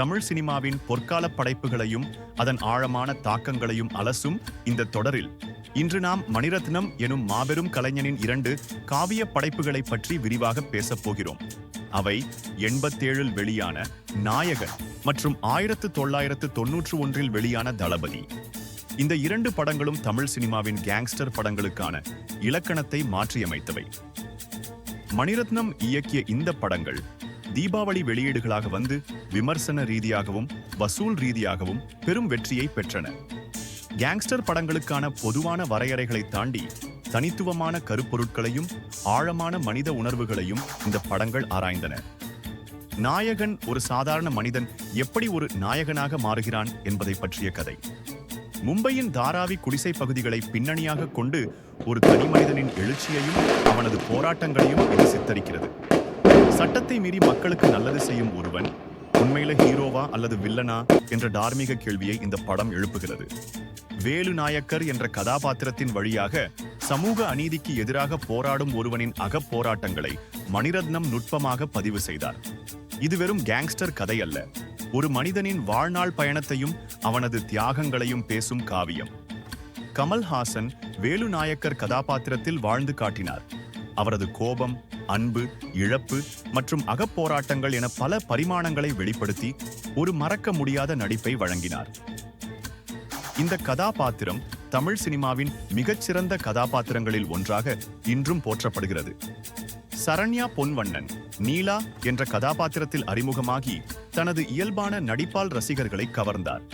தமிழ் சினிமாவின் பொற்கால படைப்புகளையும் அதன் ஆழமான தாக்கங்களையும் அலசும் இந்த தொடரில் இன்று நாம் மணிரத்னம் எனும் மாபெரும் கலைஞனின் இரண்டு காவிய படைப்புகளை பற்றி விரிவாக பேசப் போகிறோம். அவை எண்பத்தேழில் வெளியான நாயகன் மற்றும் ஆயிரத்து தொள்ளாயிரத்து தொன்னூற்று ஒன்றில் வெளியான தளபதி. இந்த இரண்டு படங்களும் தமிழ் சினிமாவின் கேங்ஸ்டர் படங்களுக்கான இலக்கணத்தை மாற்றியமைத்தவை. மணிரத்னம் இயக்கிய இந்த படங்கள் தீபாவளி வெளியீடுகளாக வந்து விமர்சன ரீதியாகவும் வசூல் ரீதியாகவும் பெரும் வெற்றியை பெற்றன. கேங்ஸ்டர் படங்களுக்கான பொதுவான வரையறைகளை தாண்டி தனித்துவமான கருப்பொருட்களையும் ஆழமான மனித உணர்வுகளையும் இந்த படங்கள் ஆராய்ந்தன. நாயகன் ஒரு சாதாரண மனிதன் எப்படி ஒரு நாயகனாக மாறுகிறான் என்பதை பற்றிய கதை. மும்பையின் தாராவி குடிசை பகுதிகளை பின்னணியாக கொண்டு ஒரு தனி மனிதனின் எழுச்சியையும் அவனது போராட்டங்களையும் இது சித்தரிக்கிறது. சட்டத்தை மீறி மக்களுக்கு நல்லது செய்யும் ஒருவன் உண்மையில ஹீரோவா அல்லது வில்லனா என்ற தார்மீக கேள்வியை இந்த படம் எழுப்புகிறது. வேலு நாயக்கர் என்ற கதாபாத்திரத்தின் வழியாக சமூக அநீதிக்கு எதிராக போராடும் ஒருவனின் அகப்போராட்டங்களை மணிரத்னம் நுட்பமாக பதிவு செய்தார். இது வெறும் கேங்ஸ்டர் கதை அல்ல. ஒரு மனிதனின் வாழ்நாள் பயணத்தையும் அவனது தியாகங்களையும் பேசும் காவியம். கமல்ஹாசன் வேலு நாயக்கர் கதாபாத்திரத்தில் வாழ்ந்து காட்டினார். அவரது கோபம் அன்பு இழப்பு மற்றும் அகப்போராட்டங்கள் என பல பரிமாணங்களை வெளிப்படுத்தி ஒரு மறக்க முடியாத நடிப்பை வழங்கினார். இந்த கதாபாத்திரம் தமிழ் சினிமாவின் மிகச்சிறந்த கதாபாத்திரங்களில் ஒன்றாக இன்றும் போற்றப்படுகிறது. சரண்யா பொன்வண்ணன் நீலா என்ற கதாபாத்திரத்தில் அறிமுகமாகி தனது இயல்பான நடிப்பால் ரசிகர்களை கவர்ந்தார்.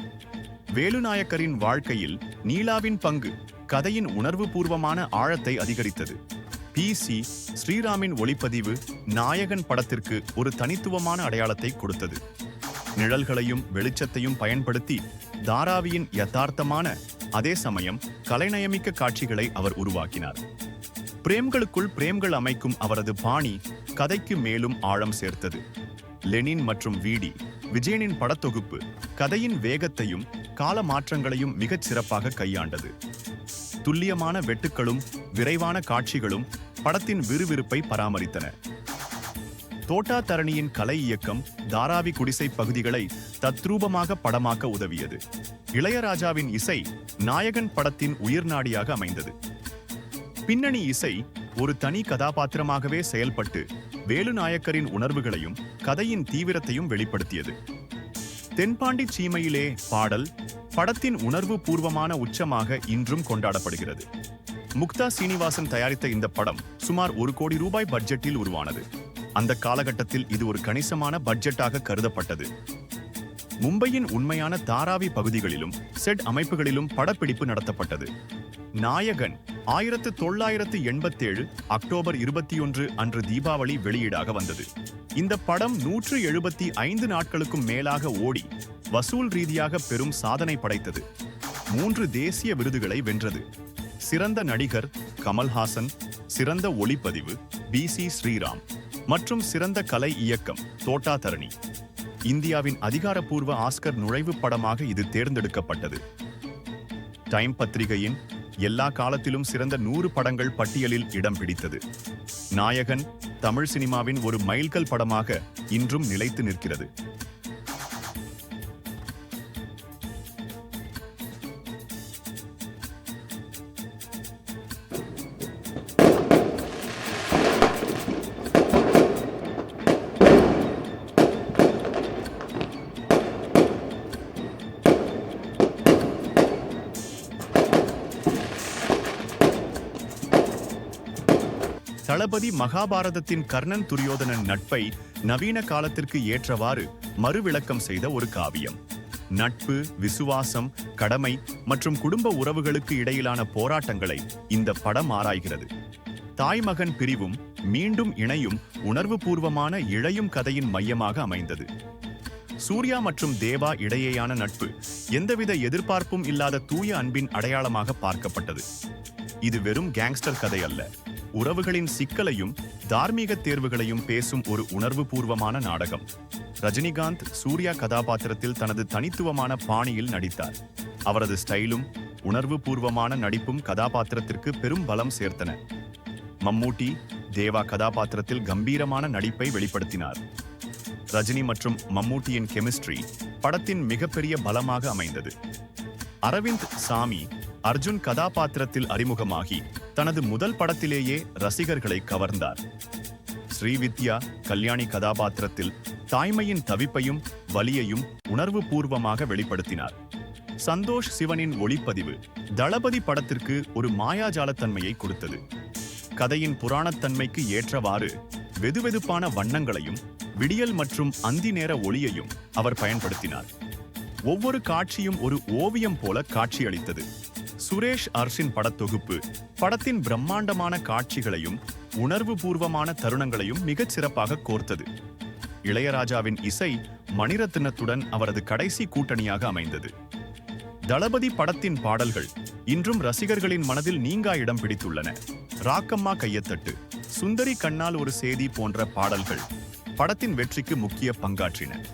வேலுநாயக்கரின் வாழ்க்கையில் நீலாவின் பங்கு கதையின் உணர்வுபூர்வமான ஆழத்தை அதிகரித்தது. பி சி ஸ்ரீராமின் ஒளிப்பதிவு நாயகன் படத்திற்கு ஒரு தனித்துவமான அடையாளத்தை கொடுத்தது. நிழல்களையும் வெளிச்சத்தையும் பயன்படுத்தி தாராவியின் யதார்த்தமான அதே சமயம் கலைநயமிக்க காட்சிகளை அவர் உருவாக்கினார். பிரேம்களுக்குள் பிரேம்கள் அமைக்கும் அவரது பாணி கதைக்கு மேலும் ஆழம் சேர்த்தது. லெனின் மற்றும் வீடி விஜயனின் படத்தொகுப்பு கதையின் வேகத்தையும் கால மாற்றங்களையும் மிகச் சிறப்பாக கையாண்டது. துல்லியமான வெட்டுக்களும் விரைவான காட்சிகளும் படத்தின் விறுவிறுப்பை பராமரித்தன. தோட்டா தரணியின் கலை இயக்கம் தாராவி குடிசை பகுதிகளை தத்ரூபமாக படமாக்க உதவியது. இளையராஜாவின் இசை நாயகன் படத்தின் உயிர்நாடியாக அமைந்தது. பின்னணி இசை ஒரு தனி கதாபாத்திரமாகவே செயல்பட்டு வேலு நாயக்கரின் உணர்வுகளையும் கதையின் தீவிரத்தையும் வெளிப்படுத்தியது. தென்பாண்டி சீமையிலே பாடல் படத்தின் உணர்வு பூர்வமான உச்சமாக இன்றும் கொண்டாடப்படுகிறது. முக்தா சீனிவாசன் தயாரித்த இந்த படம் சுமார் ஒரு கோடி ரூபாய் பட்ஜெட்டில் உருவானது. அந்த காலகட்டத்தில் இது ஒரு கணிசமான பட்ஜெட்டாக கருதப்பட்டது. மும்பையின் உண்மையான தாராவி பகுதிகளிலும் செட் அமைப்புகளிலும் படப்பிடிப்பு நடத்தப்பட்டது. நாயகன் ஆயிரத்து தொள்ளாயிரத்து எண்பத்தேழு அக்டோபர் இருபத்தி ஒன்று அன்று தீபாவளி வெளியீடாக வந்தது. இந்த படம் நூற்று எழுபத்தி ஐந்து நாட்களுக்கும் மேலாக ஓடி வசூல் ரீதியாக பெரும் சாதனை படைத்தது. மூன்று தேசிய விருதுகளை வென்றது. சிறந்த நடிகர் கமல்ஹாசன் சிறந்த ஒளிப்பதிவு பி சி ஸ்ரீராம் மற்றும் சிறந்த கலை இயக்கம் தோட்டா தரணி. இந்தியாவின் அதிகாரப்பூர்வ ஆஸ்கர் நுழைவு படமாக இது தேர்ந்தெடுக்கப்பட்டது. டைம் பத்திரிகையின் எல்லா காலத்திலும் சிறந்த நூறு படங்கள் பட்டியலில் இடம் பிடித்தது. நாயகன் தமிழ் சினிமாவின் ஒரு மைல்கல் படமாக இன்றும் நிலைத்து நிற்கிறது. தளபதி மகாபாரதத்தின் கர்ணன் துரியோதனன் நட்பை நவீன காலத்திற்கு ஏற்றவாறு மறுவிளக்கம் செய்த ஒரு காவியம். நட்பு விசுவாசம் கடமை மற்றும் குடும்ப உறவுகளுக்கு இடையிலான போராட்டங்களை இந்த படம் ஆராய்கிறது. தாய்மகன் பிரிவும் மீண்டும் இணையும் உணர்வுபூர்வமான இழையும் கதையின் மையமாக அமைந்தது. சூர்யா மற்றும் தேவா இடையேயான நட்பு எந்தவித எதிர்பார்ப்பும் இல்லாத தூய அன்பின் அடையாளமாக பார்க்கப்பட்டது. இது வெறும் கேங்ஸ்டர் கதை அல்ல. உறவுகளின் சிக்கலையும் தார்மீக தேர்வுகளையும் பேசும் ஒரு உணர்வுபூர்வமான நாடகம். ரஜினிகாந்த் சூர்யா கதாபாத்திரத்தில் தனது தனித்துவமான பாணியில் நடித்தார். அவரது ஸ்டைலும் உணர்வுபூர்வமான நடிப்பும் கதாபாத்திரத்திற்கு பெரும் பலம் சேர்த்தன. மம்மூட்டி தேவா கதாபாத்திரத்தில் கம்பீரமான நடிப்பை வெளிப்படுத்தினார். ரஜினி மற்றும் மம்மூட்டியின் கெமிஸ்ட்ரி படத்தின் மிகப்பெரிய பலமாக அமைந்தது. அரவிந்த் சாமி அர்ஜுன் கதாபாத்திரத்தில் அறிமுகமாகி தனது முதல் படத்திலேயே ரசிகர்களை கவர்ந்தார். ஸ்ரீவித்யா கல்யாணி கதாபாத்திரத்தில் தாய்மையின் தவிப்பையும் வலியையும் உணர்வு பூர்வமாக வெளிப்படுத்தினார். சந்தோஷ் சிவனின் ஒளிப்பதிவு தளபதி படத்திற்கு ஒரு மாயாஜாலத்தன்மையை கொடுத்தது. கதையின் புராணத்தன்மைக்கு ஏற்றவாறு வெதுவெதுப்பான வண்ணங்களையும் விடியல் மற்றும் அந்தி நேர ஒளியையும் அவர் பயன்படுத்தினார். ஒவ்வொரு காட்சியும் ஒரு ஓவியம் போல காட்சியளித்தது. சுரேஷ் அர்ஷின் படத்தொகுப்பு படத்தின் பிரம்மாண்டமான காட்சிகளையும் உணர்வு பூர்வமான தருணங்களையும் மிகச் சிறப்பாக கோர்த்தது. இளையராஜாவின் இசை மணிரத்னத்துடன் அவரது கடைசி கூட்டணியாக அமைந்தது. தளபதி படத்தின் பாடல்கள் இன்றும் ரசிகர்களின் மனதில் நீங்கா இடம் பிடித்துள்ளன. ராக்கம்மா கையத்தட்டு சுந்தரி கண்ணால் ஒரு சேதி போன்ற பாடல்கள் படத்தின் வெற்றிக்கு முக்கிய பங்காற்றின.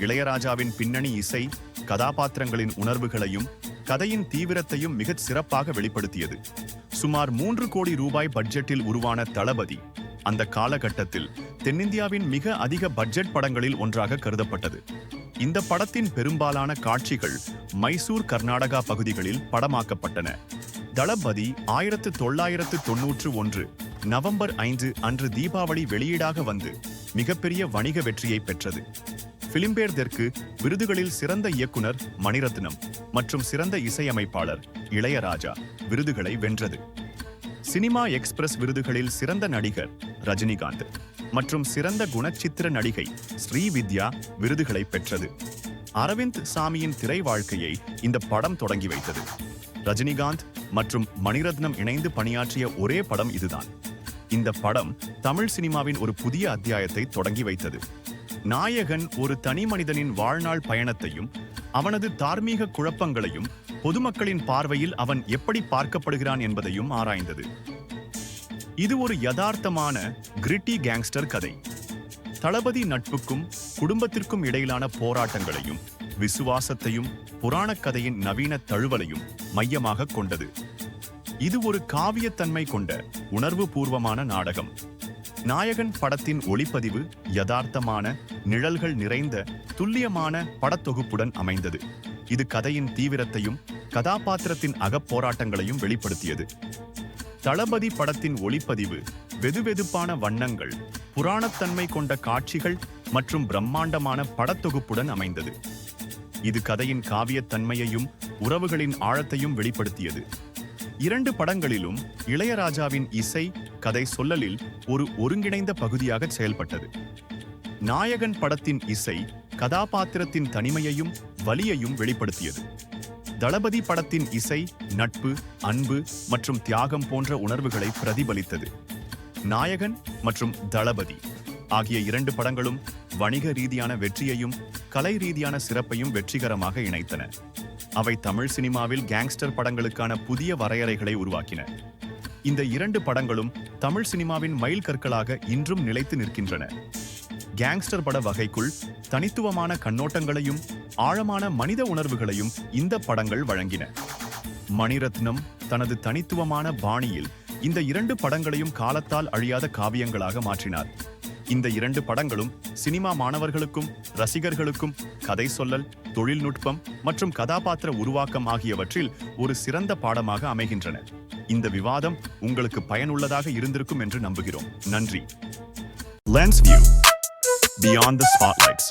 இளையராஜாவின் பின்னணி இசை கதாபாத்திரங்களின் உணர்வுகளையும் கதையின் தீவிரத்தையும் மிகச் சிறப்பாக வெளிப்படுத்தியது. சுமார் மூன்று கோடி ரூபாய் பட்ஜெட்டில் உருவான தளபதி அந்த காலகட்டத்தில் தென்னிந்தியாவின் மிக அதிக பட்ஜெட் படங்களில் ஒன்றாக கருதப்பட்டது. இந்த படத்தின் பெரும்பாலான காட்சிகள் மைசூர் கர்நாடகா பகுதிகளில் படமாக்கப்பட்டன. தளபதி ஆயிரத்து தொள்ளாயிரத்து தொன்னூற்று ஒன்று நவம்பர் ஐந்து அன்று தீபாவளி வெளியீடாக வந்து மிகப்பெரிய வணிக வெற்றியை பெற்றது. பிலிம்பேர் தெற்கு விருதுகளில் சிறந்த இயக்குனர் மணிரத்னம் மற்றும் சிறந்த இசையமைப்பாளர் இளையராஜா விருதுகளை வென்றது. சினிமா எக்ஸ்பிரஸ் விருதுகளில் சிறந்த நடிகர் ரஜினிகாந்த் மற்றும் சிறந்த குணச்சித்திர நடிகை ஸ்ரீவித்யா விருதுகளை பெற்றது. அரவிந்த் சாமியின் திரை வாழ்க்கையை இந்த படம் தொடங்கி வைத்தது. ரஜினிகாந்த் மற்றும் மணிரத்னம் இணைந்து பணியாற்றிய ஒரே படம் இதுதான். இந்த படம் தமிழ் சினிமாவின் ஒரு புதிய அத்தியாயத்தை தொடங்கி வைத்தது. நாயகன் ஒரு தனி மனிதனின் வாழ்நாள் பயணத்தையும் அவனது தார்மீக குழப்பங்களையும் பொதுமக்களின் பார்வையில் அவன் எப்படி பார்க்கப்படுகிறான் என்பதையும் ஆராய்ந்தது. இது ஒரு யதார்த்தமான கிரிட்டி கேங்ஸ்டர் கதை. தளபதி நட்புக்கும் குடும்பத்திற்கும் இடையிலான போராட்டங்களையும் விசுவாசத்தையும் புராணக் கதையின் நவீன தழுவலையும் மையமாக கொண்டது. இது ஒரு காவியத்தன்மை கொண்ட உணர்வு பூர்வமான நாடகம். நாயகன் படத்தின் ஒளிப்பதிவு யதார்த்தமான நிழல்கள் நிறைந்த துல்லியமான படத்தொகுப்புடன் அமைந்தது. இது கதையின் தீவிரத்தையும் கதாபாத்திரத்தின் அகப்போராட்டங்களையும் வெளிப்படுத்தியது. தளபதி படத்தின் ஒளிப்பதிவு வெதுவெதுப்பான வண்ணங்கள் புராணத்தன்மை கொண்ட காட்சிகள் மற்றும் பிரம்மாண்டமான படத்தொகுப்புடன் அமைந்தது. இது கதையின் காவியத்தன்மையையும் உறவுகளின் ஆழத்தையும் வெளிப்படுத்தியது. இரண்டு படங்களிலும் இளையராஜாவின் இசை கதை சொல்லலில் ஒரு ஒருங்கிணைந்த பகுதியாக செயல்பட்டது. நாயகன் படத்தின் இசை கதாபாத்திரத்தின் தனிமையையும் வலியையும் வெளிப்படுத்தியது. தளபதி படத்தின் இசை நட்பு அன்பு மற்றும் தியாகம் போன்ற உணர்வுகளை பிரதிபலித்தது. நாயகன் மற்றும் தளபதி ஆகிய இரண்டு படங்களும் வணிக ரீதியான வெற்றியையும் கலை ரீதியான சிறப்பையும் வெற்றிகரமாக இணைத்தன. அவை தமிழ் சினிமாவில் கேங்ஸ்டர் படங்களுக்கான புதிய வரையறைகளை உருவாக்கின. இந்த இரண்டு படங்களும் தமிழ் சினிமாவின் மைல் கற்களாக இன்றும் நிலைத்து நிற்கின்றன. கேங்ஸ்டர் பட வகைக்குள் தனித்துவமான கண்ணோட்டங்களையும் ஆழமான மனித உணர்வுகளையும் இந்த படங்கள் வழங்கின. மணிரத்னம் தனது தனித்துவமான பாணியில் இந்த இரண்டு படங்களையும் காலத்தால் அழியாத காவியங்களாக மாற்றினார். இந்த இரண்டு படங்களும் சினிமா மாணவர்களுக்கும் ரசிகர்களுக்கும் கதை சொல்லல் தொழில்நுட்பம் மற்றும் கதாபாத்திர உருவாக்கம் ஆகியவற்றில் ஒரு சிறந்த பாடமாக அமைகின்றன. இந்த விவாதம் உங்களுக்கு பயனுள்ளதாக இருந்திருக்கும் என்று நம்புகிறோம். நன்றி. Lens view beyond the spotlights